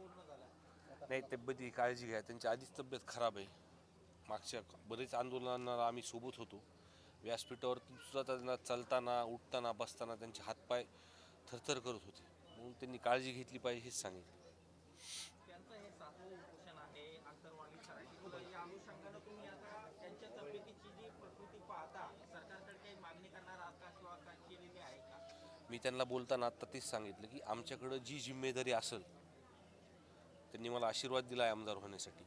नाही तब्येती काळजी घ्या. त्यांची आधीच तब्येत खराब आहे. मागच्या बरेच आंदोलनांना आम्ही सोबत होतो. व्यासपीठावरती सुद्धा त्यांना चालताना उठताना बसताना त्यांचे हातपाय थरथर करत होते. म्हणून त्यांनी काळजी घेतली पाहिजे हेच सांगितलं मी त्यांना बोलताना आत्ता तेच सांगितलं की आमच्याकडं जी जिम्मेदारी असेल त्यांनी मला आशीर्वाद दिला आहे आमदार होण्यासाठी.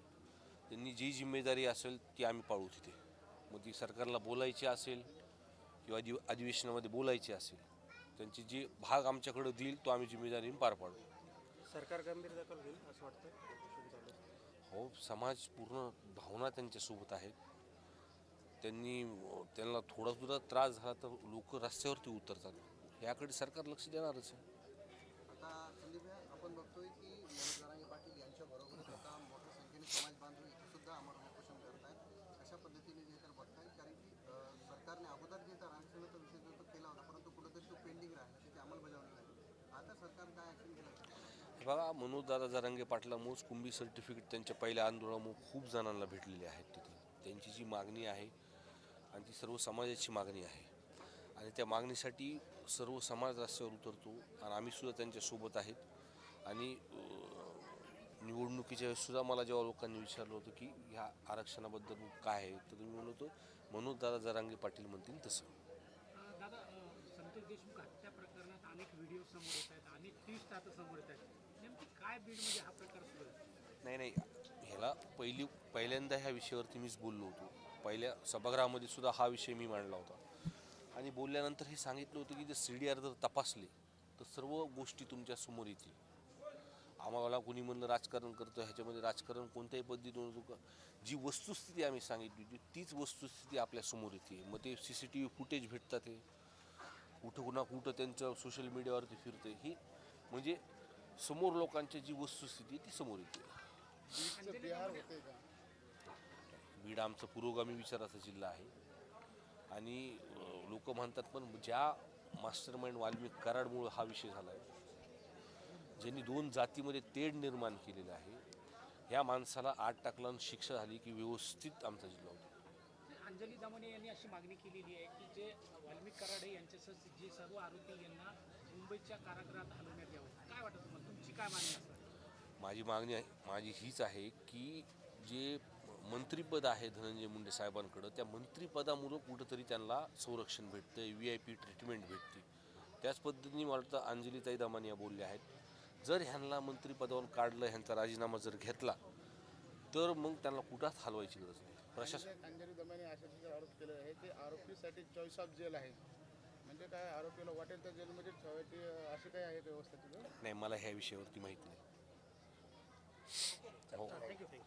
त्यांनी जी जिम्मेदारी असेल ती आम्ही पाळू तिथे. मग ती सरकारला बोलायची असेल किंवा अधि अधिवेशनामध्ये बोलायची असेल त्यांची जी भाग आमच्याकडं देईल तो आम्ही जिम्मेदारीने पार पाडू. सरकार गंभीर दखल घेईल असं वाटतं. हो समाज पूर्ण भावना त्यांच्यासोबत आहेत त्यांनी त्यांना थोडा सुद्धा त्रास झाला तर लोक रस्त्यावरती उतरतात. याकडे सरकार लक्ष देणारच आहे. आपण बघतोय की मनोज जरांगे पाटील यांच्या बरोबरच आता मोठ्या संख्येने समाज बांधव इथे सुद्धा आम्हाला उपोषण करतायत कशा पद्धतीने जे तर बघताय कारण की अं, सरकारने अगोदर जे तर आरक्षणाचा विषय जो तो केला होता परंतु कुठेतरी तो पेंडिंग राहिला त्याची अंमलबजावणी झाली आता सरकार काय ॲक्शन केलं हे बघा मनोज दादा पाटला मोज कुंभी सर्टिफिकेट त्यांच्या पहिल्या आंदोलनामुळे खूप जणांना भेटलेले आहेत तिथे. त्यांची जी मागणी आहे आणि ती सर्व समाजाची मागणी आहे. आणि त्या मागणीसाठी सर्व समाज रस्त्यावर उतरतो आणि आम्हीसुद्धा त्यांच्यासोबत आहेत. आणि निवडणुकीच्या वेळेससुद्धा मला जेव्हा लोकांनी विचारलं होतं की ह्या आरक्षणाबद्दल काय आहे तर मी म्हणत होतो मनोज दादा जरांगे पाटील म्हणतील तसं. देशमुख हत्या प्रकरणात अनेक व्हिडिओ समोर येत आहेत अनेक ट्विस्ट आता समोर येत आहेत. नेमकी काय बीडमध्ये हा प्रकार सुरू आहे? नाही नाही. ह्याला पहिली पहिल्यांदा ह्या विषयावरती मीच बोललो होतो. पहिल्या सभागृहामध्ये सुद्धा हा विषय मी मांडला होता. आणि बोलल्यानंतर हे सांगितलं होतं की जर सी डी आर जर तपासले तर सर्व गोष्टी तुमच्यासमोर येतील. आम्हाला कोणी म्हणलं राजकारण करतं ह्याच्यामध्ये राजकारण कोणत्याही पद्धतीतून होतं का? जी वस्तुस्थिती आम्ही सांगितली होती तीच वस्तुस्थिती आपल्यासमोर येते. मग ते C C T V footage भेटतात हे. कुठं कुणा कुठं त्यांचं सोशल मीडियावरती फिरतं ही. म्हणजे समोर लोकांची जी वस्तुस्थिती आहे ती समोर येते. बीड आमचं पुरोगामी विचाराचा जिल्हा आहे. आणि लोक म्हणतात पण ज्या मास्टर माइंड वाल्मिक कराडमुळं हा विषय झाला आहे ज्यांनी दोन जातीमध्ये तेढ निर्माण केलेलं आहे ह्या माणसाला आठ टाकला आणि शिक्षा झाली की व्यवस्थित आमचा जिल्हा होता. अंजली दामोने यांनी अशी मागणी केलेली आहे की जे वाल्मिक कराडे यांच्यासह जे सर्व आरोपी यांना मुंबईच्या कारागृहात हलवण्यात यावं. काय वाटतं तुम्हाला? तुमची काय मागणी असणार? माझी मागणी माझी हीच आहे की जे मंत्रिपद आहे धनंजय मुंडे साहेबांकडं त्या मंत्रिपदामुळं कुठंतरी त्यांना संरक्षण भेटतं व्ही आय पी ट्रीटमेंट भेटते. त्याच पद्धतीने मला वाटतं अंजलीताई दमाने या बोलल्या आहेत. जर ह्यांना मंत्रिपदावरून काढलं ह्यांचा राजीनामा जर घेतला तर मग त्यांना कुठंच हलवायची गरज नाही. प्रशासन अंजली दमाने अशा आरोप केले आहे ते आरोपीसाठी चॉईस ऑफ जेल आहे. म्हणजे काय आरोपीला वाटेल त्या जेलमध्ये ठेवायची अशी काय आहे व्यवस्था तिथं? नाही मला ह्या विषयावरती माहीत नाही. हो. Thank you thank you